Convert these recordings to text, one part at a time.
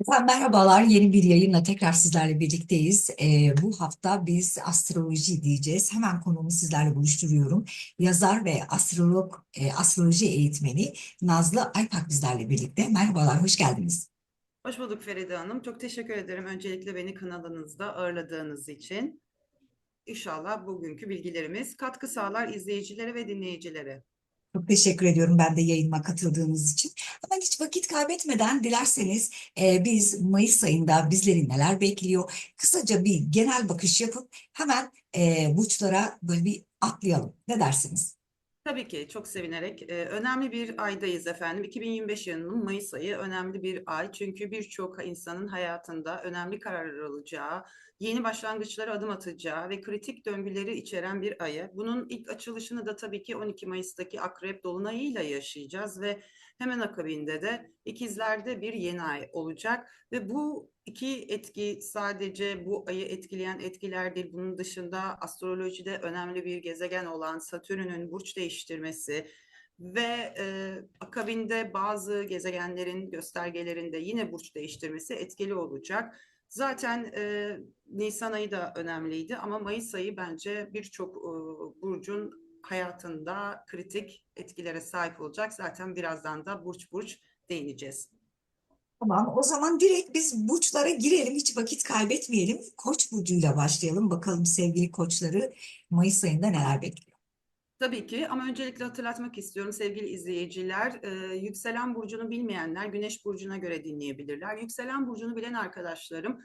Efendim merhabalar, yeni bir yayınla tekrar sizlerle birlikteyiz. Ee, bu hafta biz astroloji diyeceğiz. Hemen konumu sizlerle buluşturuyorum. Yazar ve astrolog, e, astroloji eğitmeni Nazlı Aypak bizlerle birlikte. Merhabalar, hoş geldiniz. Hoş bulduk Feride Hanım. Çok teşekkür ederim öncelikle beni kanalınızda ağırladığınız için. İnşallah bugünkü bilgilerimiz katkı sağlar izleyicilere ve dinleyicilere. Çok teşekkür ediyorum ben de yayınıma katıldığınız için. Hemen hiç vakit kaybetmeden dilerseniz e, biz Mayıs ayında bizleri neler bekliyor? Kısaca bir genel bakış yapıp hemen e, burçlara böyle bir atlayalım. Ne dersiniz? Tabii ki çok sevinerek. Ee, önemli bir aydayız efendim. 2025 yılının Mayıs ayı önemli bir ay. Çünkü birçok insanın hayatında önemli kararlar alacağı, yeni başlangıçlara adım atacağı ve kritik döngüleri içeren bir ayı. Bunun ilk açılışını da tabii ki 12 Mayıs'taki Akrep Dolunay'ıyla yaşayacağız ve hemen akabinde de ikizlerde bir yeni ay olacak ve bu iki etki sadece bu ayı etkileyen etkiler değil. Bunun dışında astrolojide önemli bir gezegen olan Satürn'ün burç değiştirmesi ve e, akabinde bazı gezegenlerin göstergelerinde yine burç değiştirmesi etkili olacak. Zaten e, Nisan ayı da önemliydi ama Mayıs ayı bence birçok e, burcun hayatında kritik etkilere sahip olacak. Zaten birazdan da burç burç değineceğiz. Tamam, o zaman direkt biz burçlara girelim, hiç vakit kaybetmeyelim. Koç burcuyla başlayalım. Bakalım sevgili koçları Mayıs ayında neler bekliyor? Tabii ki ama öncelikle hatırlatmak istiyorum sevgili izleyiciler. E, yükselen burcunu bilmeyenler Güneş burcuna göre dinleyebilirler. Yükselen burcunu bilen arkadaşlarım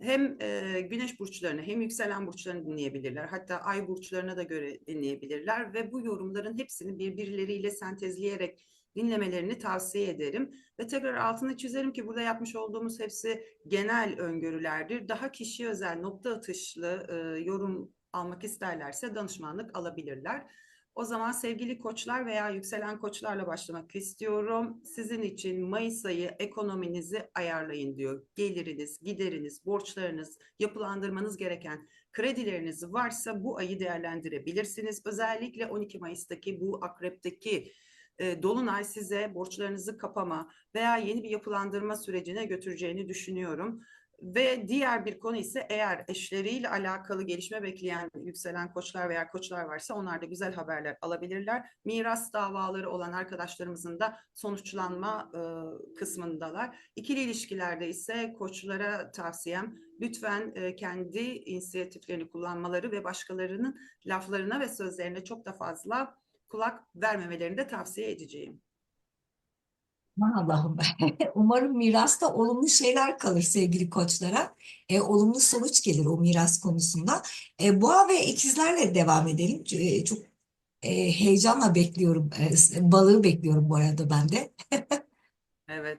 hem e, Güneş burçlarını hem yükselen burçlarını dinleyebilirler. Hatta ay burçlarına da göre dinleyebilirler ve bu yorumların hepsini birbirleriyle sentezleyerek dinlemelerini tavsiye ederim. Ve tekrar altını çizerim ki burada yapmış olduğumuz hepsi genel öngörülerdir. Daha kişiye özel nokta atışlı e, yorum almak isterlerse danışmanlık alabilirler. O zaman sevgili koçlar veya yükselen koçlarla başlamak istiyorum. Sizin için Mayıs ayı ekonominizi ayarlayın diyor. Geliriniz, gideriniz, borçlarınız, yapılandırmanız gereken kredileriniz varsa bu ayı değerlendirebilirsiniz. Özellikle 12 Mayıs'taki bu akrepteki e, Dolunay size borçlarınızı kapama veya yeni bir yapılandırma sürecine götüreceğini düşünüyorum. Ve diğer bir konu ise eğer eşleriyle alakalı gelişme bekleyen yükselen koçlar veya koçlar varsa onlar da güzel haberler alabilirler. Miras davaları olan arkadaşlarımızın da sonuçlanma e, kısmındalar. İkili ilişkilerde ise koçlara tavsiyem lütfen e, kendi inisiyatiflerini kullanmaları ve başkalarının laflarına ve sözlerine çok da fazla kulak vermemelerini de tavsiye edeceğim. Allah'ım. Umarım mirasta olumlu şeyler kalır sevgili koçlara. E, olumlu sonuç gelir o miras konusunda. E, boğa ve ikizlerle devam edelim. E, çok e, heyecanla bekliyorum. E, balığı bekliyorum bu arada ben de. Evet.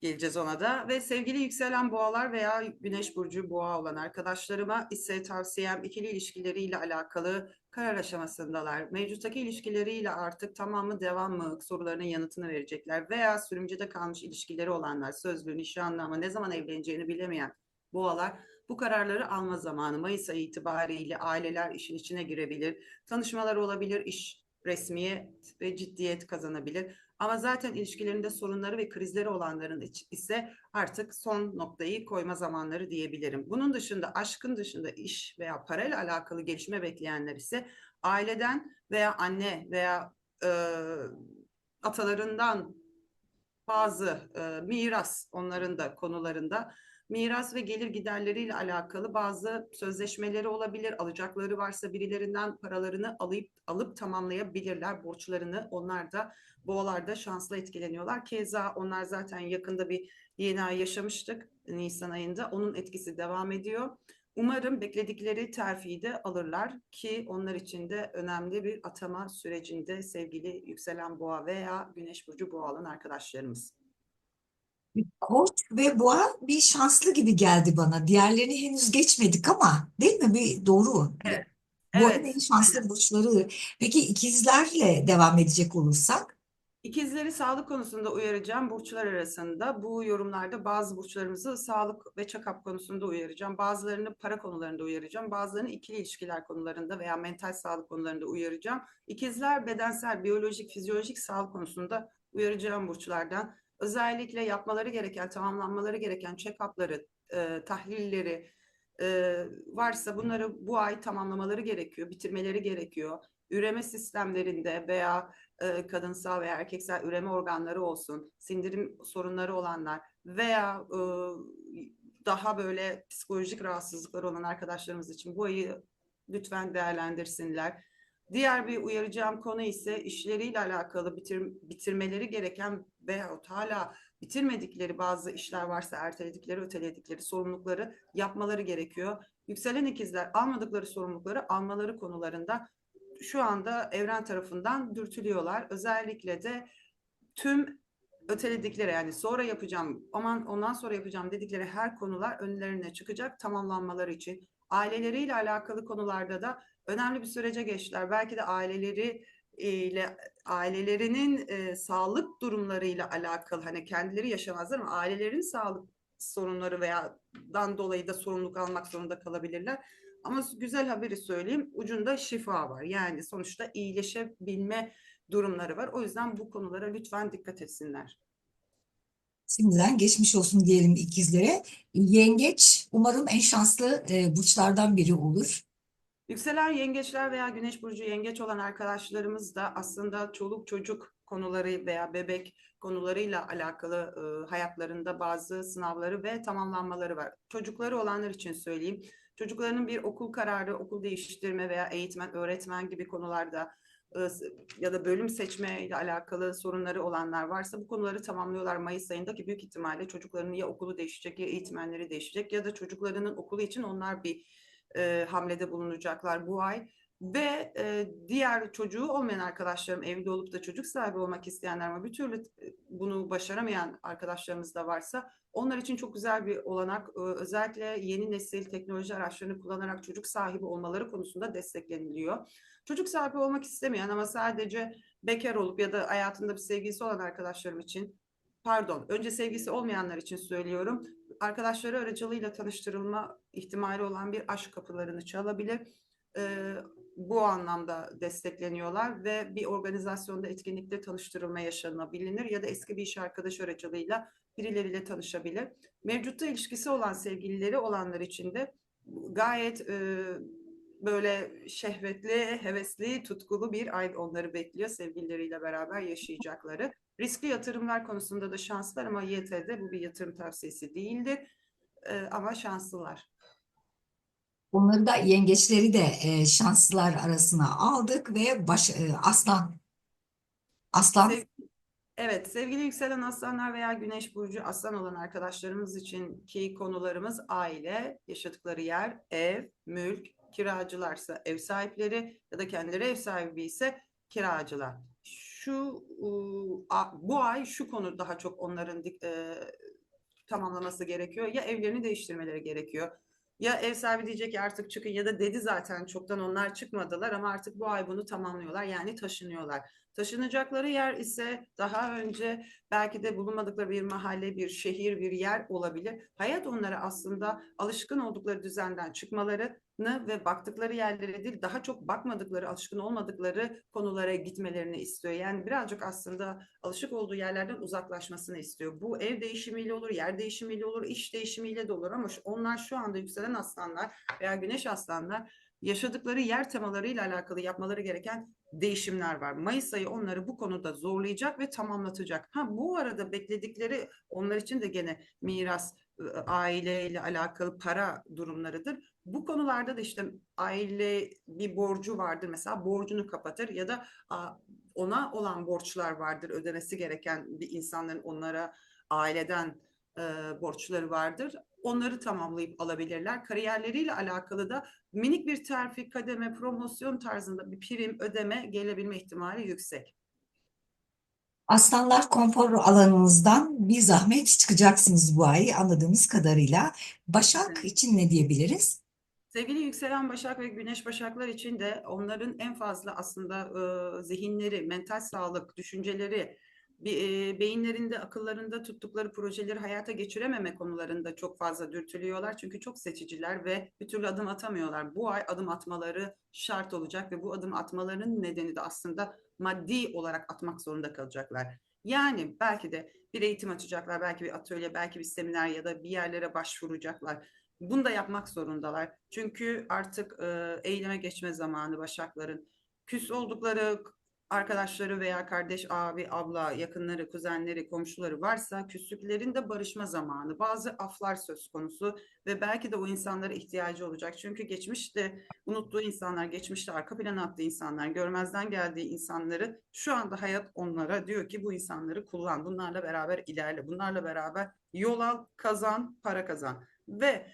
Geleceğiz ona da ve sevgili yükselen boğalar veya güneş burcu boğa olan arkadaşlarıma ise tavsiyem ikili ilişkileriyle alakalı karar aşamasındalar. Mevcuttaki ilişkileriyle artık tamam mı devam mı sorularının yanıtını verecekler veya sürümcede kalmış ilişkileri olanlar sözlü, nişanlı ama ne zaman evleneceğini bilemeyen boğalar bu kararları alma zamanı Mayıs ayı itibariyle aileler işin içine girebilir. Tanışmalar olabilir, iş resmiyet ve ciddiyet kazanabilir. Ama zaten ilişkilerinde sorunları ve krizleri olanların ise artık son noktayı koyma zamanları diyebilirim. Bunun dışında aşkın dışında iş veya parayla alakalı gelişme bekleyenler ise aileden veya anne veya e, atalarından bazı e, miras onların da konularında miras ve gelir giderleriyle alakalı bazı sözleşmeleri olabilir. Alacakları varsa birilerinden paralarını alıp alıp tamamlayabilirler borçlarını. Onlar da boğalarda şanslı etkileniyorlar. Keza onlar zaten yakında bir yeni ay yaşamıştık Nisan ayında. Onun etkisi devam ediyor. Umarım bekledikleri terfiyi de alırlar ki onlar için de önemli bir atama sürecinde sevgili yükselen boğa veya güneş burcu boğa olan arkadaşlarımız. Koç ve boğa bir şanslı gibi geldi bana. Diğerlerini henüz geçmedik ama değil mi? Bir doğru. Evet. Boğanın Evet. en şanslı burçları. Peki ikizlerle devam edecek olursak? İkizleri sağlık konusunda uyaracağım burçlar arasında. Bu yorumlarda bazı burçlarımızı sağlık ve check-up konusunda uyaracağım. Bazılarını para konularında uyaracağım. Bazılarını ikili ilişkiler konularında veya mental sağlık konularında uyaracağım. İkizler bedensel, biyolojik, fizyolojik sağlık konusunda uyaracağım burçlardan. Özellikle yapmaları gereken, tamamlanmaları gereken check-up'ları, e, tahlilleri e, varsa bunları bu ay tamamlamaları gerekiyor, bitirmeleri gerekiyor. Üreme sistemlerinde veya e, kadınsal veya erkeksel üreme organları olsun, sindirim sorunları olanlar veya e, daha böyle psikolojik rahatsızlıkları olan arkadaşlarımız için bu ayı lütfen değerlendirsinler. Diğer bir uyaracağım konu ise işleriyle alakalı bitir, bitirmeleri gereken veyahut hala bitirmedikleri bazı işler varsa erteledikleri, öteledikleri sorumlulukları yapmaları gerekiyor. Yükselen ikizler almadıkları sorumlulukları almaları konularında şu anda evren tarafından dürtülüyorlar. Özellikle de tüm öteledikleri yani sonra yapacağım, aman ondan sonra yapacağım dedikleri her konular önlerine çıkacak tamamlanmaları için. Aileleriyle alakalı konularda da önemli bir sürece geçtiler. Belki de aileleri ile ailelerinin e, sağlık durumlarıyla alakalı hani kendileri yaşamazlar ama ailelerin sağlık sorunları veya dan dolayı da sorumluluk almak zorunda kalabilirler. Ama güzel haberi söyleyeyim ucunda şifa var. Yani sonuçta iyileşebilme durumları var. O yüzden bu konulara lütfen dikkat etsinler. Şimdiden geçmiş olsun diyelim ikizlere. Yengeç umarım en şanslı e, burçlardan biri olur. Yükselen yengeçler veya güneş burcu yengeç olan arkadaşlarımız da aslında çoluk çocuk konuları veya bebek konularıyla alakalı e, hayatlarında bazı sınavları ve tamamlanmaları var. Çocukları olanlar için söyleyeyim. Çocuklarının bir okul kararı, okul değiştirme veya eğitmen, öğretmen gibi konularda e, ya da bölüm seçme ile alakalı sorunları olanlar varsa bu konuları tamamlıyorlar Mayıs ayındaki büyük ihtimalle çocuklarının ya okulu değişecek ya eğitmenleri değişecek ya da çocuklarının okulu için onlar bir e, hamlede bulunacaklar bu ay. Ve e, diğer çocuğu olmayan arkadaşlarım evli olup da çocuk sahibi olmak isteyenler ama bir türlü bunu başaramayan arkadaşlarımız da varsa onlar için çok güzel bir olanak. E, özellikle yeni nesil teknoloji araçlarını kullanarak çocuk sahibi olmaları konusunda destekleniliyor. Çocuk sahibi olmak istemeyen ama sadece bekar olup ya da hayatında bir sevgilisi olan arkadaşlarım için pardon önce sevgisi olmayanlar için söylüyorum arkadaşları aracılığıyla tanıştırılma ihtimali olan bir aşk kapılarını çalabilir. Ee, bu anlamda destekleniyorlar ve bir organizasyonda etkinlikte tanıştırılma yaşanabilir ya da eski bir iş arkadaşı aracılığıyla birileriyle tanışabilir. Mevcutta ilişkisi olan sevgilileri olanlar için de gayet e, böyle şehvetli, hevesli, tutkulu bir ay onları bekliyor sevgilileriyle beraber yaşayacakları. Riskli yatırımlar konusunda da şanslılar ama YT'de bu bir yatırım tavsiyesi değildir. Ee, ama şanslılar. Onları da yengeçleri de e, şanslılar arasına aldık ve baş, e, aslan aslan Sev- Evet, sevgili yükselen aslanlar veya güneş burcu aslan olan arkadaşlarımız için ki konularımız aile, yaşadıkları yer, ev, mülk, kiracılarsa ev sahipleri ya da kendileri ev sahibi ise kiracılar. Şu bu ay şu konu daha çok onların e, tamamlaması gerekiyor. Ya evlerini değiştirmeleri gerekiyor. Ya ev sahibi diyecek ki artık çıkın ya da dedi zaten çoktan onlar çıkmadılar ama artık bu ay bunu tamamlıyorlar. Yani taşınıyorlar. Taşınacakları yer ise daha önce belki de bulunmadıkları bir mahalle, bir şehir, bir yer olabilir. Hayat onlara aslında alışkın oldukları düzenden çıkmalarını ve baktıkları yerlere değil daha çok bakmadıkları, alışkın olmadıkları konulara gitmelerini istiyor. Yani birazcık aslında alışık olduğu yerlerden uzaklaşmasını istiyor. Bu ev değişimiyle olur, yer değişimiyle olur, iş değişimiyle de olur ama onlar şu anda yükselen aslanlar veya güneş aslanlar yaşadıkları yer temalarıyla alakalı yapmaları gereken değişimler var. Mayıs ayı onları bu konuda zorlayacak ve tamamlatacak. Ha bu arada bekledikleri onlar için de gene miras, aileyle alakalı para durumlarıdır. Bu konularda da işte aile bir borcu vardır mesela borcunu kapatır ya da ona olan borçlar vardır ödemesi gereken bir insanların onlara aileden borçları vardır. Onları tamamlayıp alabilirler. Kariyerleriyle alakalı da minik bir terfi, kademe, promosyon tarzında bir prim ödeme gelebilme ihtimali yüksek. aslanlar konfor alanınızdan bir zahmet çıkacaksınız bu ay anladığımız kadarıyla. Başak Evet. için ne diyebiliriz? Sevgili yükselen Başak ve Güneş Başaklar için de onların en fazla aslında e, zihinleri, mental sağlık, düşünceleri, beyinlerinde, akıllarında tuttukları projeleri hayata geçirememe konularında çok fazla dürtülüyorlar. Çünkü çok seçiciler ve bir türlü adım atamıyorlar. Bu ay adım atmaları şart olacak ve bu adım atmalarının nedeni de aslında maddi olarak atmak zorunda kalacaklar. Yani belki de bir eğitim açacaklar, belki bir atölye, belki bir seminer ya da bir yerlere başvuracaklar. Bunu da yapmak zorundalar. Çünkü artık e, eyleme geçme zamanı Başakların. Küs oldukları arkadaşları veya kardeş, abi, abla, yakınları, kuzenleri, komşuları varsa küslüklerin de barışma zamanı. Bazı aflar söz konusu ve belki de o insanlara ihtiyacı olacak. Çünkü geçmişte unuttuğu insanlar, geçmişte arka plana attığı insanlar, görmezden geldiği insanları şu anda hayat onlara diyor ki bu insanları kullan, bunlarla beraber ilerle, bunlarla beraber yol al, kazan, para kazan. Ve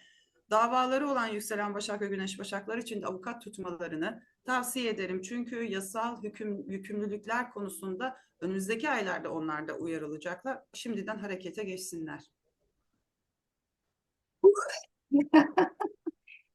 davaları olan yükselen Başak ve Güneş Başaklar için de avukat tutmalarını tavsiye ederim. Çünkü yasal hüküm, yükümlülükler konusunda önümüzdeki aylarda onlar da uyarılacaklar. Şimdiden harekete geçsinler.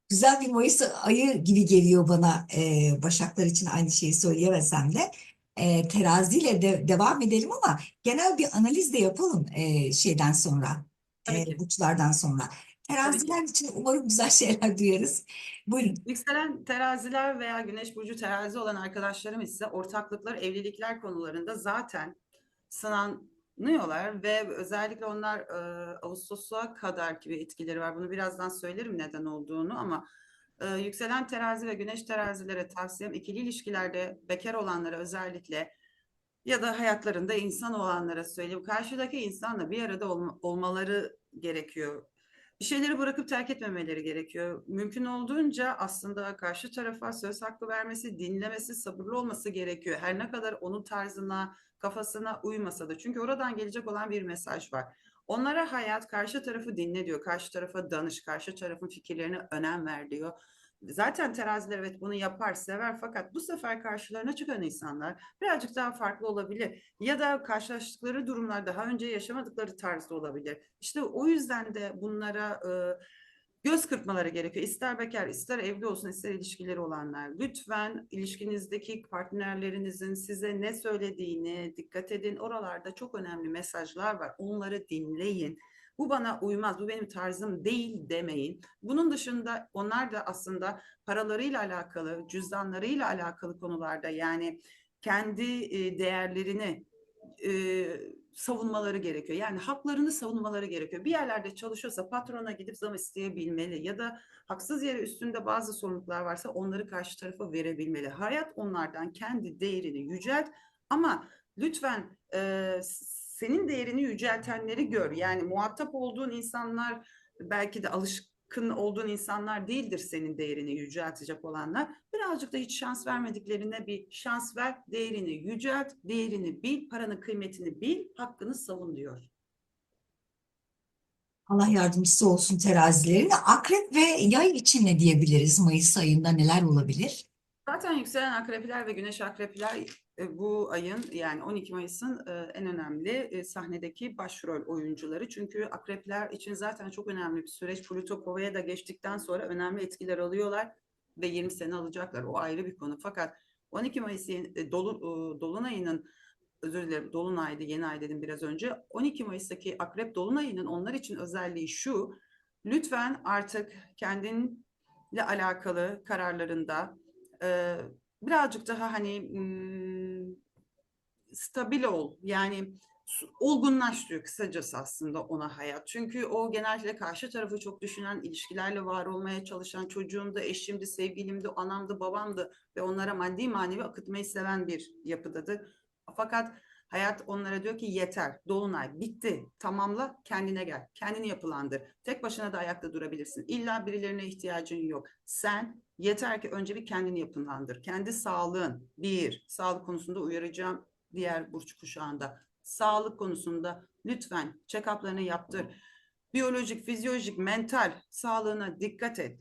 Güzel bir Mayıs ayı gibi geliyor bana e, Başaklar için aynı şeyi söyleyemesem de. E, teraziyle de, devam edelim ama genel bir analiz de yapalım e, şeyden sonra, Tabii e, ki. burçlardan sonra. Teraziler için umarım güzel şeyler duyarız. Buyurun. Yükselen teraziler veya güneş burcu terazi olan arkadaşlarım ise ortaklıklar, evlilikler konularında zaten sınanıyorlar ve özellikle onlar e, Ağustos'a kadar gibi etkileri var. Bunu birazdan söylerim neden olduğunu ama e, yükselen terazi ve güneş terazilere tavsiyem ikili ilişkilerde bekar olanlara özellikle ya da hayatlarında insan olanlara söyleyeyim. Karşıdaki insanla bir arada olma- olmaları gerekiyor. Bir şeyleri bırakıp terk etmemeleri gerekiyor. Mümkün olduğunca aslında karşı tarafa söz hakkı vermesi, dinlemesi, sabırlı olması gerekiyor. Her ne kadar onun tarzına, kafasına uymasa da. Çünkü oradan gelecek olan bir mesaj var. Onlara hayat karşı tarafı dinle diyor. Karşı tarafa danış, karşı tarafın fikirlerine önem ver diyor. Zaten teraziler evet bunu yapar, sever fakat bu sefer karşılarına çıkan insanlar birazcık daha farklı olabilir. Ya da karşılaştıkları durumlar daha önce yaşamadıkları tarzda olabilir. İşte o yüzden de bunlara e, göz kırpmaları gerekiyor. İster bekar, ister evli olsun, ister ilişkileri olanlar. Lütfen ilişkinizdeki partnerlerinizin size ne söylediğini dikkat edin. Oralarda çok önemli mesajlar var. Onları dinleyin. Bu bana uymaz, bu benim tarzım değil demeyin. Bunun dışında onlar da aslında paralarıyla alakalı, cüzdanlarıyla alakalı konularda yani kendi e, değerlerini e, savunmaları gerekiyor. Yani haklarını savunmaları gerekiyor. Bir yerlerde çalışıyorsa patrona gidip zam isteyebilmeli ya da haksız yere üstünde bazı sorumluluklar varsa onları karşı tarafa verebilmeli. Hayat onlardan kendi değerini yücelt ama lütfen e, senin değerini yüceltenleri gör. Yani muhatap olduğun insanlar belki de alışkın olduğun insanlar değildir senin değerini yüceltecek olanlar. Birazcık da hiç şans vermediklerine bir şans ver, değerini yücelt, değerini bil, paranın kıymetini bil, hakkını savun diyor. Allah yardımcısı olsun terazilerin. Akrep ve yay için ne diyebiliriz? Mayıs ayında neler olabilir? Zaten yükselen akrepler ve güneş akrepler bu ayın yani 12 Mayıs'ın e, en önemli e, sahnedeki başrol oyuncuları. Çünkü akrepler için zaten çok önemli bir süreç. Plüto Kova'ya da geçtikten sonra önemli etkiler alıyorlar ve 20 sene alacaklar. O ayrı bir konu. Fakat 12 Mayıs e, dolu, e, Dolunay'ının özür dilerim Dolunay'dı yeni ay dedim biraz önce. 12 Mayıs'taki Akrep Dolunay'ının onlar için özelliği şu. Lütfen artık kendinle alakalı kararlarında e, birazcık daha hani hmm, stabil ol. Yani olgunlaş diyor kısacası aslında ona hayat. Çünkü o genellikle karşı tarafı çok düşünen, ilişkilerle var olmaya çalışan, çocuğumdu, eşimdi, sevgilimdi, anamdı, babamdı ve onlara maddi manevi akıtmayı seven bir yapıdadır. Fakat hayat onlara diyor ki yeter, dolunay bitti, tamamla, kendine gel, kendini yapılandır. Tek başına da ayakta durabilirsin. İlla birilerine ihtiyacın yok. Sen yeter ki önce bir kendini yapılandır. Kendi sağlığın, bir, sağlık konusunda uyaracağım diğer burç kuşağında. Sağlık konusunda lütfen check-up'larını yaptır. Biyolojik, fizyolojik, mental sağlığına dikkat et.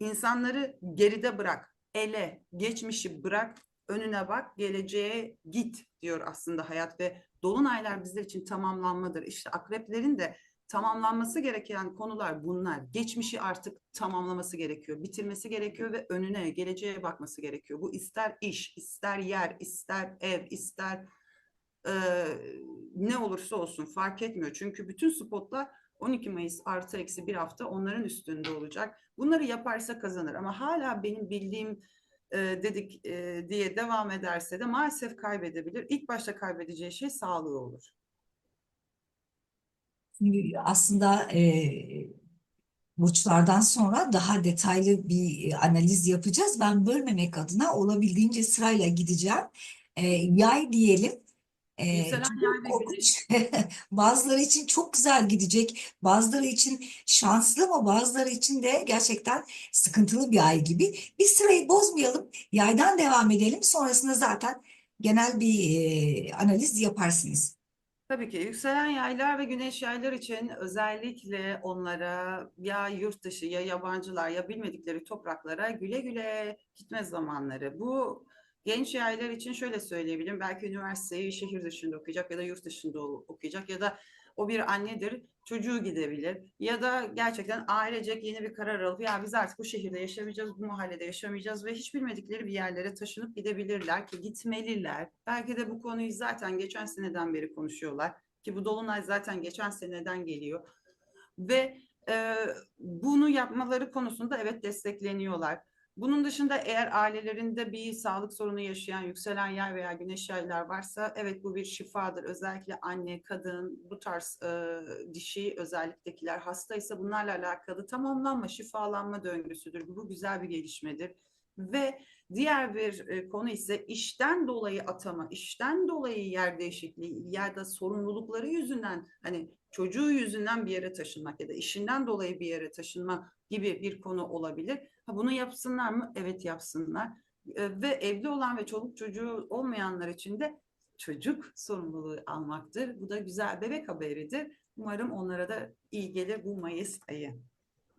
İnsanları geride bırak. Ele, geçmişi bırak, önüne bak, geleceğe git diyor aslında hayat ve dolunaylar bizler için tamamlanmadır. İşte akreplerin de tamamlanması gereken konular bunlar. Geçmişi artık tamamlaması gerekiyor, bitirmesi gerekiyor ve önüne, geleceğe bakması gerekiyor. Bu ister iş, ister yer, ister ev, ister e, ne olursa olsun fark etmiyor. Çünkü bütün spotlar 12 Mayıs artı eksi bir hafta onların üstünde olacak. Bunları yaparsa kazanır ama hala benim bildiğim e, dedik e, diye devam ederse de maalesef kaybedebilir. İlk başta kaybedeceği şey sağlığı olur. Aslında e, burçlardan sonra daha detaylı bir analiz yapacağız. Ben bölmemek adına olabildiğince sırayla gideceğim. E, yay diyelim. E, ve korkunç. Bazıları için çok güzel gidecek. Bazıları için şanslı ama bazıları için de gerçekten sıkıntılı bir ay gibi. Bir sırayı bozmayalım. Yaydan devam edelim. Sonrasında zaten genel bir e, analiz yaparsınız. Tabii ki yükselen yaylar ve güneş yaylar için özellikle onlara ya yurt dışı ya yabancılar ya bilmedikleri topraklara güle güle gitme zamanları. Bu genç yaylar için şöyle söyleyebilirim. Belki üniversiteyi şehir dışında okuyacak ya da yurt dışında okuyacak ya da o bir annedir çocuğu gidebilir ya da gerçekten ailecek yeni bir karar alıp ya biz artık bu şehirde yaşamayacağız, bu mahallede yaşamayacağız ve hiç bilmedikleri bir yerlere taşınıp gidebilirler ki gitmeliler. Belki de bu konuyu zaten geçen seneden beri konuşuyorlar ki bu dolunay zaten geçen seneden geliyor ve e, bunu yapmaları konusunda evet destekleniyorlar. Bunun dışında eğer ailelerinde bir sağlık sorunu yaşayan yükselen yay veya güneş yaylar varsa evet bu bir şifadır. Özellikle anne, kadın, bu tarz e, dişi özelliktekiler hastaysa bunlarla alakalı tamamlanma, şifalanma döngüsüdür. Bu güzel bir gelişmedir. Ve diğer bir e, konu ise işten dolayı atama, işten dolayı yer değişikliği ya da sorumlulukları yüzünden hani çocuğu yüzünden bir yere taşınmak ya da işinden dolayı bir yere taşınma gibi bir konu olabilir. Ha, bunu yapsınlar mı? Evet yapsınlar. E, ve evli olan ve çoluk çocuğu olmayanlar için de çocuk sorumluluğu almaktır. Bu da güzel bebek haberidir. Umarım onlara da iyi gelir bu Mayıs ayı.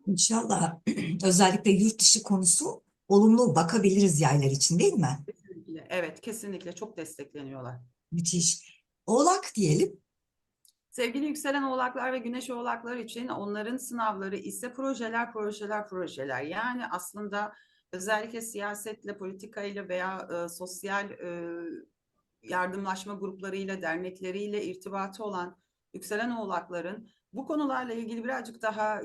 İnşallah özellikle yurt dışı konusu olumlu bakabiliriz yaylar için değil mi? Kesinlikle. Evet, kesinlikle çok destekleniyorlar. Müthiş. Oğlak diyelim. Sevgili yükselen oğlaklar ve güneş oğlaklar için onların sınavları ise projeler, projeler, projeler. Yani aslında özellikle siyasetle, politikayla veya e, sosyal e, yardımlaşma gruplarıyla, dernekleriyle irtibatı olan yükselen oğlakların bu konularla ilgili birazcık daha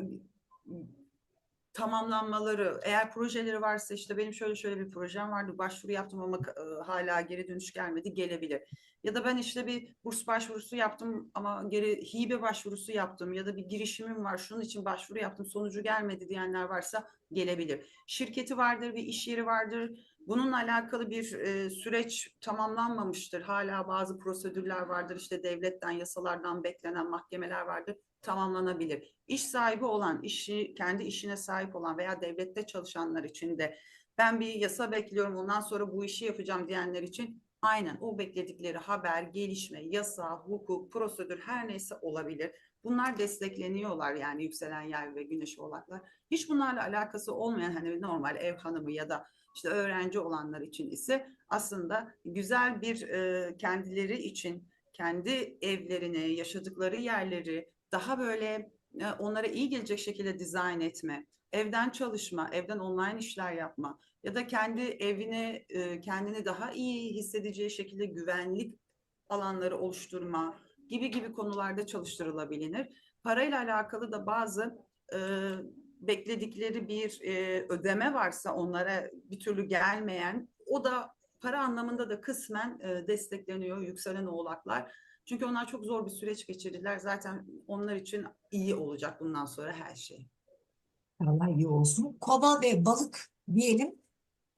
tamamlanmaları, eğer projeleri varsa işte benim şöyle şöyle bir projem vardı, başvuru yaptım ama e, hala geri dönüş gelmedi, gelebilir. Ya da ben işte bir burs başvurusu yaptım ama geri hibe başvurusu yaptım ya da bir girişimim var, şunun için başvuru yaptım, sonucu gelmedi diyenler varsa gelebilir. Şirketi vardır, bir iş yeri vardır. Bununla alakalı bir e, süreç tamamlanmamıştır. Hala bazı prosedürler vardır. İşte devletten, yasalardan beklenen mahkemeler vardır tamamlanabilir. İş sahibi olan, işi kendi işine sahip olan veya devlette çalışanlar için de ben bir yasa bekliyorum ondan sonra bu işi yapacağım diyenler için aynen o bekledikleri haber, gelişme, yasa, hukuk, prosedür her neyse olabilir. Bunlar destekleniyorlar yani yükselen yay ve güneş oğlaklar. Hiç bunlarla alakası olmayan hani normal ev hanımı ya da işte öğrenci olanlar için ise aslında güzel bir e, kendileri için kendi evlerini, yaşadıkları yerleri daha böyle e, onlara iyi gelecek şekilde dizayn etme, evden çalışma, evden online işler yapma ya da kendi evine e, kendini daha iyi hissedeceği şekilde güvenlik alanları oluşturma gibi gibi konularda çalıştırılabilir. Parayla alakalı da bazı e, bekledikleri bir e, ödeme varsa onlara bir türlü gelmeyen o da para anlamında da kısmen e, destekleniyor yükselen oğlaklar. Çünkü onlar çok zor bir süreç geçirdiler. Zaten onlar için iyi olacak bundan sonra her şey. Allah iyi olsun. Kova ve balık diyelim.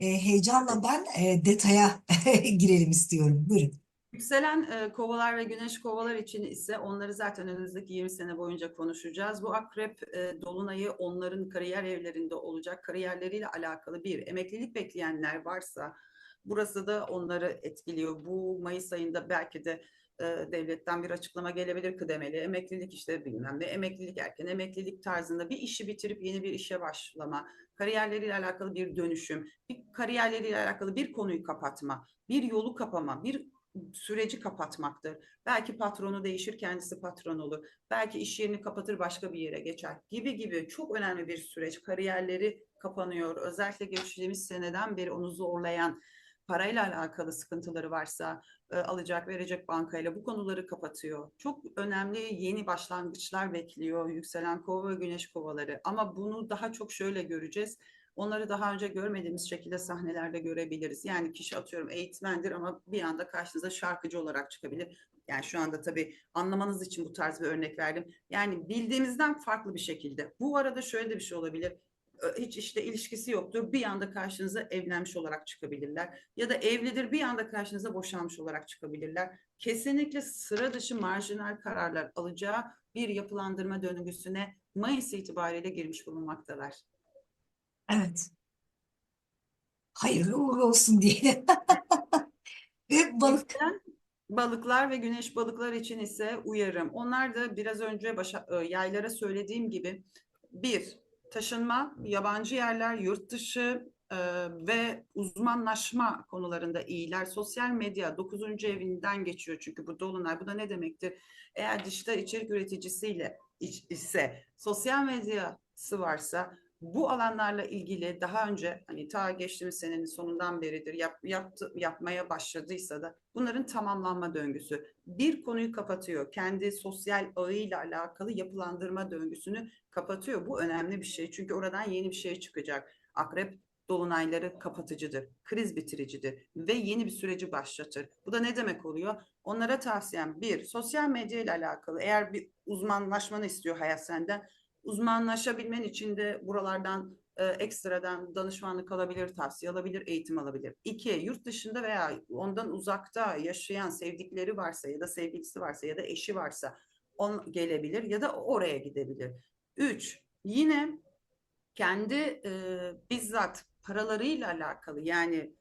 E, heyecanla ben e, detaya girelim istiyorum. Buyurun. Yükselen e, kovalar ve güneş kovalar için ise onları zaten önümüzdeki 20 sene boyunca konuşacağız. Bu akrep e, dolunayı onların kariyer evlerinde olacak. Kariyerleriyle alakalı bir emeklilik bekleyenler varsa burası da onları etkiliyor. Bu Mayıs ayında belki de e, devletten bir açıklama gelebilir kıdemeli emeklilik işte bilmem ne emeklilik erken emeklilik tarzında bir işi bitirip yeni bir işe başlama, kariyerleriyle alakalı bir dönüşüm, bir kariyerleriyle alakalı bir konuyu kapatma, bir yolu kapama, bir süreci kapatmaktır. Belki patronu değişir, kendisi patron olur. Belki iş yerini kapatır, başka bir yere geçer gibi gibi çok önemli bir süreç. Kariyerleri kapanıyor. Özellikle geçtiğimiz seneden beri onu zorlayan parayla alakalı sıkıntıları varsa e, alacak verecek bankayla bu konuları kapatıyor. Çok önemli yeni başlangıçlar bekliyor yükselen kova ve güneş kovaları. Ama bunu daha çok şöyle göreceğiz. onları daha önce görmediğimiz şekilde sahnelerde görebiliriz. Yani kişi atıyorum eğitmendir ama bir anda karşınıza şarkıcı olarak çıkabilir. Yani şu anda tabii anlamanız için bu tarz bir örnek verdim. Yani bildiğimizden farklı bir şekilde. Bu arada şöyle de bir şey olabilir. Ö- Hiç işte ilişkisi yoktur. Bir anda karşınıza evlenmiş olarak çıkabilirler. Ya da evlidir bir anda karşınıza boşanmış olarak çıkabilirler. Kesinlikle sıra dışı marjinal kararlar alacağı bir yapılandırma döngüsüne Mayıs itibariyle girmiş bulunmaktalar. Evet. Hayırlı uğurlu olsun diye. Ve balık. Balıklar ve güneş balıklar için ise uyarım. Onlar da biraz önce başa, e, yaylara söylediğim gibi bir taşınma, yabancı yerler, yurt dışı e, ve uzmanlaşma konularında iyiler. Sosyal medya 9. evinden geçiyor çünkü bu dolunay. Bu da ne demektir? Eğer dijital içerik üreticisiyle ise sosyal medyası varsa bu alanlarla ilgili daha önce hani ta geçtiğimiz senenin sonundan beridir yap, yaptı, yapmaya başladıysa da bunların tamamlanma döngüsü. Bir konuyu kapatıyor. Kendi sosyal ağıyla alakalı yapılandırma döngüsünü kapatıyor. Bu önemli bir şey. Çünkü oradan yeni bir şey çıkacak. Akrep dolunayları kapatıcıdır, kriz bitiricidir ve yeni bir süreci başlatır. Bu da ne demek oluyor? Onlara tavsiyem bir, sosyal medya ile alakalı eğer bir uzmanlaşmanı istiyor hayat senden, uzmanlaşabilmen için de buralardan e, ekstradan danışmanlık alabilir, tavsiye alabilir, eğitim alabilir. İki, yurt dışında veya ondan uzakta yaşayan sevdikleri varsa ya da sevgilisi varsa ya da eşi varsa on gelebilir ya da oraya gidebilir. Üç, yine kendi e, bizzat paralarıyla alakalı yani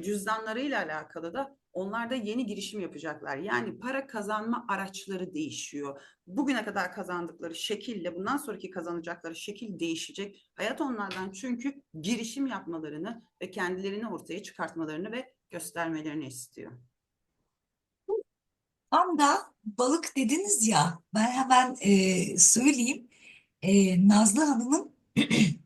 cüzdanlarıyla alakalı da onlar da yeni girişim yapacaklar. Yani para kazanma araçları değişiyor. Bugüne kadar kazandıkları şekille bundan sonraki kazanacakları şekil değişecek. Hayat onlardan çünkü girişim yapmalarını ve kendilerini ortaya çıkartmalarını ve göstermelerini istiyor. Tam da balık dediniz ya ben hemen e, söyleyeyim. E, Nazlı Hanım'ın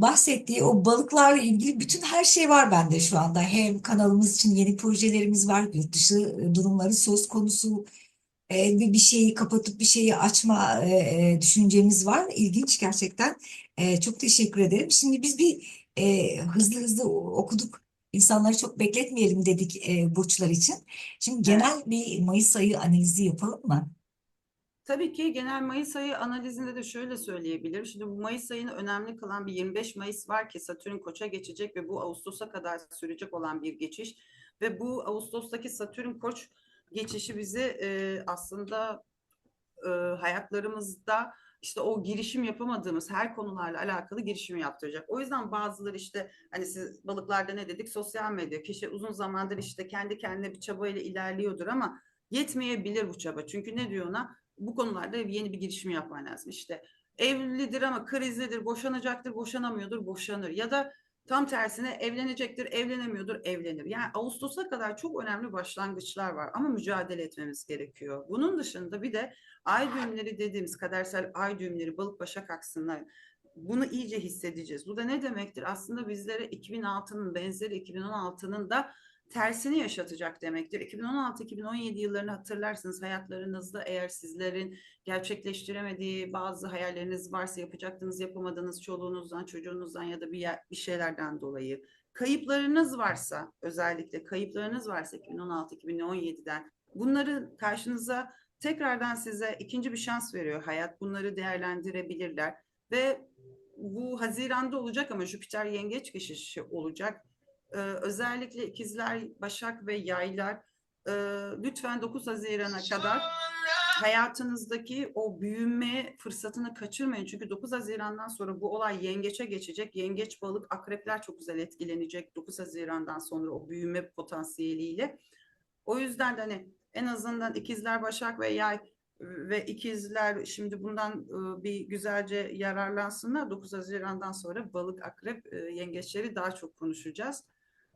bahsettiği o balıklarla ilgili bütün her şey var bende şu anda. Hem kanalımız için yeni projelerimiz var, yurt dışı e, durumları söz konusu e, ve bir şeyi kapatıp bir şeyi açma e, düşüncemiz var. İlginç gerçekten. Çok teşekkür ederim. Şimdi biz bir hızlı hızlı okuduk. İnsanları çok bekletmeyelim dedik burçlar için. Şimdi genel bir Mayıs ayı analizi yapalım mı? Tabii ki genel Mayıs ayı analizinde de şöyle söyleyebilirim. Şimdi bu Mayıs ayını önemli kılan bir 25 Mayıs var ki Satürn Koç'a geçecek ve bu Ağustos'a kadar sürecek olan bir geçiş. Ve bu Ağustos'taki Satürn Koç geçişi bizi e, aslında e, hayatlarımızda işte o girişim yapamadığımız her konularla alakalı girişim yaptıracak. O yüzden bazıları işte hani siz balıklarda ne dedik sosyal medya kişi uzun zamandır işte kendi kendine bir çabayla ilerliyordur ama yetmeyebilir bu çaba. Çünkü ne diyor ona? Bu konularda yeni bir girişim yapman lazım. İşte evlidir ama krizlidir, boşanacaktır, boşanamıyordur, boşanır. Ya da tam tersine evlenecektir, evlenemiyordur, evlenir. Yani Ağustos'a kadar çok önemli başlangıçlar var ama mücadele etmemiz gerekiyor. Bunun dışında bir de ay düğümleri dediğimiz kadersel ay düğümleri balık başak aksında bunu iyice hissedeceğiz. Bu da ne demektir? Aslında bizlere 2006'nın benzeri 2016'nın da tersini yaşatacak demektir. 2016-2017 yıllarını hatırlarsınız hayatlarınızda eğer sizlerin gerçekleştiremediği bazı hayalleriniz varsa yapacaktınız yapamadığınız çoluğunuzdan çocuğunuzdan ya da bir, yer, bir şeylerden dolayı kayıplarınız varsa özellikle kayıplarınız varsa 2016-2017'den bunları karşınıza tekrardan size ikinci bir şans veriyor hayat. Bunları değerlendirebilirler ve bu Haziran'da olacak ama Jüpiter yengeç geçişi olacak. Ee, özellikle ikizler, başak ve yaylar e, lütfen 9 Haziran'a kadar hayatınızdaki o büyüme fırsatını kaçırmayın. Çünkü 9 Haziran'dan sonra bu olay yengeçe geçecek. Yengeç, balık, akrepler çok güzel etkilenecek 9 Haziran'dan sonra o büyüme potansiyeliyle. O yüzden de hani en azından ikizler, başak ve yay ve ikizler şimdi bundan e, bir güzelce yararlansınlar. 9 Haziran'dan sonra balık, akrep, e, yengeçleri daha çok konuşacağız.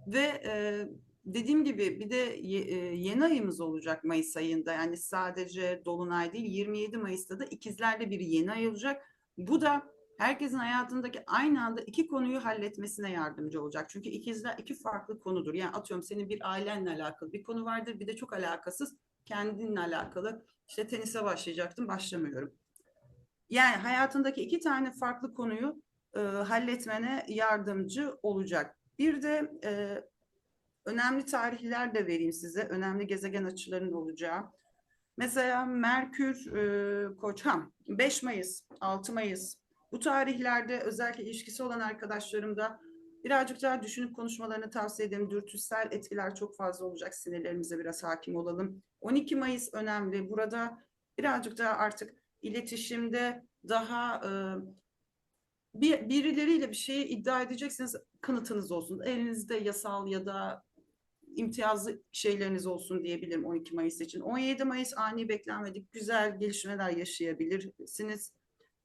Ve e, dediğim gibi bir de e, yeni ayımız olacak Mayıs ayında. Yani sadece Dolunay değil 27 Mayıs'ta da ikizlerle bir yeni ay olacak. Bu da herkesin hayatındaki aynı anda iki konuyu halletmesine yardımcı olacak. Çünkü ikizler iki farklı konudur. Yani atıyorum senin bir ailenle alakalı bir konu vardır. Bir de çok alakasız kendinle alakalı. İşte tenise başlayacaktım başlamıyorum. Yani hayatındaki iki tane farklı konuyu e, halletmene yardımcı olacak. Bir de e, önemli tarihler de vereyim size. Önemli gezegen açılarının olacağı. Mesela Merkür e, Koç, ha, 5 Mayıs, 6 Mayıs. Bu tarihlerde özellikle ilişkisi olan arkadaşlarımda birazcık daha düşünüp konuşmalarını tavsiye ederim. Dürtüsel etkiler çok fazla olacak. Sinirlerimize biraz hakim olalım. 12 Mayıs önemli. Burada birazcık daha artık iletişimde daha e, bir, birileriyle bir şeyi iddia edeceksiniz kanıtınız olsun. Elinizde yasal ya da imtiyazlı şeyleriniz olsun diyebilirim 12 Mayıs için. 17 Mayıs ani beklenmedik güzel gelişmeler yaşayabilirsiniz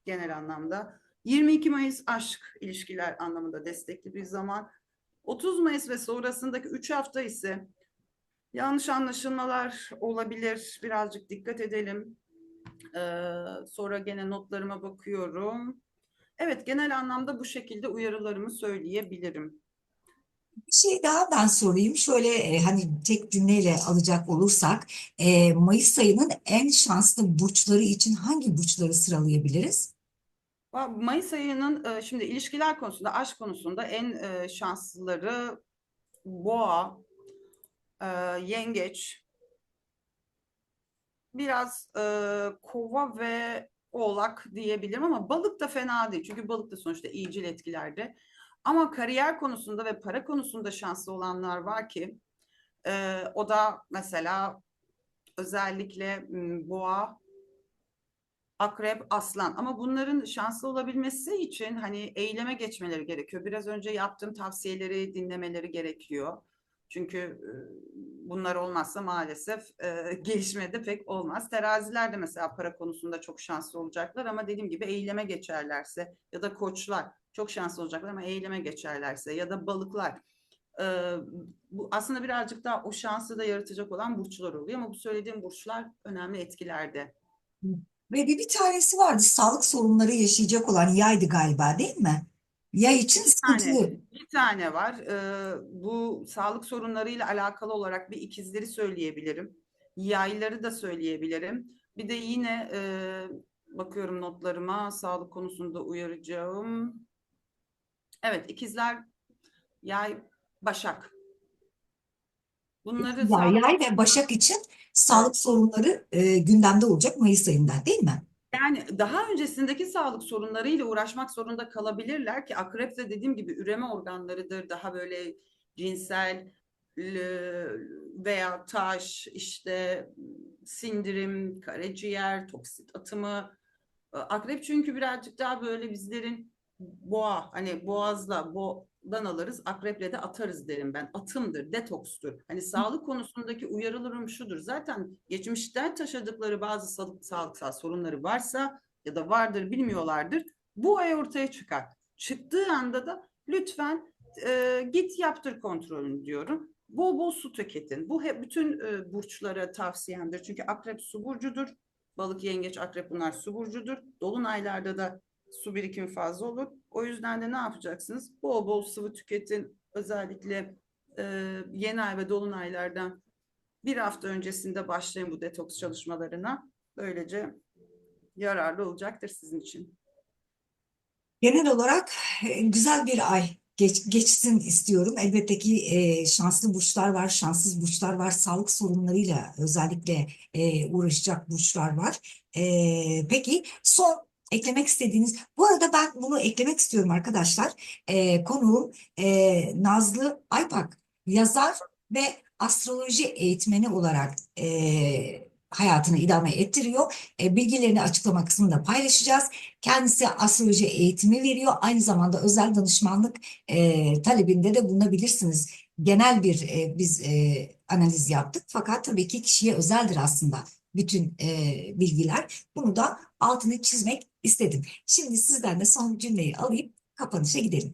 genel anlamda. 22 Mayıs aşk ilişkiler anlamında destekli bir zaman. 30 Mayıs ve sonrasındaki 3 hafta ise yanlış anlaşılmalar olabilir. Birazcık dikkat edelim. Ee, sonra gene notlarıma bakıyorum. Evet, genel anlamda bu şekilde uyarılarımı söyleyebilirim. Bir şey daha ben sorayım. Şöyle e, hani tek cümleyle alacak olursak e, Mayıs ayının en şanslı burçları için hangi burçları sıralayabiliriz? Mayıs ayının e, şimdi ilişkiler konusunda, aşk konusunda en e, şanslıları Boğa, e, Yengeç, biraz e, Kova ve Oğlak diyebilirim ama balık da fena değil. Çünkü balık da sonuçta iyicil etkilerde. Ama kariyer konusunda ve para konusunda şanslı olanlar var ki e, o da mesela özellikle Boğa, Akrep, Aslan ama bunların şanslı olabilmesi için hani eyleme geçmeleri gerekiyor. Biraz önce yaptığım tavsiyeleri dinlemeleri gerekiyor. Çünkü bunlar olmazsa maalesef e, gelişmede pek olmaz. Teraziler de mesela para konusunda çok şanslı olacaklar ama dediğim gibi eyleme geçerlerse ya da koçlar çok şanslı olacaklar ama eyleme geçerlerse ya da balıklar e, bu aslında birazcık daha o şansı da yaratacak olan burçlar oluyor ama bu söylediğim burçlar önemli etkilerde. Ve bir, bir tanesi vardı sağlık sorunları yaşayacak olan yaydı galiba değil mi? Yay için Bir tane, sıkıntılı. bir tane var. Ee, bu sağlık sorunlarıyla alakalı olarak bir ikizleri söyleyebilirim. Yayları da söyleyebilirim. Bir de yine e, bakıyorum notlarıma sağlık konusunda uyaracağım. Evet, ikizler, yay, başak. Bunları Yay, sağlık yay ve Başak için sağlık sorunları e, gündemde olacak Mayıs ayında değil mi? Yani daha öncesindeki sağlık sorunlarıyla uğraşmak zorunda kalabilirler ki akrep de dediğim gibi üreme organlarıdır. Daha böyle cinsel veya taş, işte sindirim, karaciğer, toksit atımı. Akrep çünkü birazcık daha böyle bizlerin boğa, hani boğazla, boğdan alırız, akreple de atarız derim ben. Atımdır, detokstur. Hani sağlık konusundaki uyarılarım şudur. Zaten geçmişten taşıdıkları bazı sağlık, sağlıksal sorunları varsa ya da vardır bilmiyorlardır. Bu ay ortaya çıkar. Çıktığı anda da lütfen e, git yaptır kontrolünü diyorum. Bol bol su tüketin. Bu hep bütün e, burçlara tavsiyemdir. Çünkü akrep su burcudur. Balık, yengeç, akrep bunlar su burcudur. Dolunaylarda da su birikimi fazla olur. O yüzden de ne yapacaksınız? Bol bol sıvı tüketin. Özellikle e, yeni ay ve dolunaylardan bir hafta öncesinde başlayın bu detoks çalışmalarına. Böylece yararlı olacaktır sizin için. Genel olarak e, güzel bir ay geç, geçsin istiyorum. Elbette ki e, şanslı burçlar var, şanssız burçlar var, sağlık sorunlarıyla özellikle e, uğraşacak burçlar var. E, peki son eklemek istediğiniz, bu arada ben bunu eklemek istiyorum arkadaşlar. E, konuğum e, Nazlı Aypak, yazar ve astroloji eğitmeni olarak e, hayatını idame ettiriyor. E, bilgilerini açıklama kısmında paylaşacağız. Kendisi astroloji eğitimi veriyor. Aynı zamanda özel danışmanlık e, talebinde de bulunabilirsiniz. Genel bir e, biz e, analiz yaptık. Fakat tabii ki kişiye özeldir aslında bütün e, bilgiler. Bunu da altını çizmek istedim. Şimdi sizden de son cümleyi alayım, kapanışa gidelim.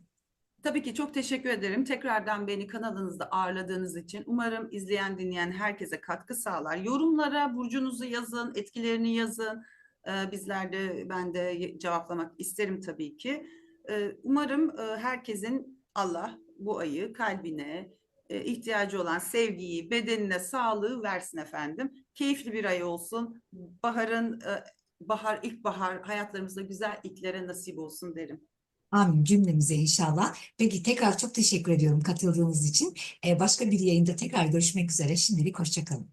Tabii ki çok teşekkür ederim. Tekrardan beni kanalınızda ağırladığınız için. Umarım izleyen, dinleyen herkese katkı sağlar. Yorumlara burcunuzu yazın, etkilerini yazın. Ee, bizler de ben de cevaplamak isterim tabii ki. Umarım herkesin Allah bu ayı kalbine ihtiyacı olan sevgiyi, bedenine, sağlığı versin efendim. Keyifli bir ay olsun. Baharın e, bahar, ilkbahar hayatlarımızda güzel ilklere nasip olsun derim. Amin cümlemize inşallah. Peki tekrar çok teşekkür ediyorum katıldığınız için. E, başka bir yayında tekrar görüşmek üzere. Şimdilik hoşça kalın.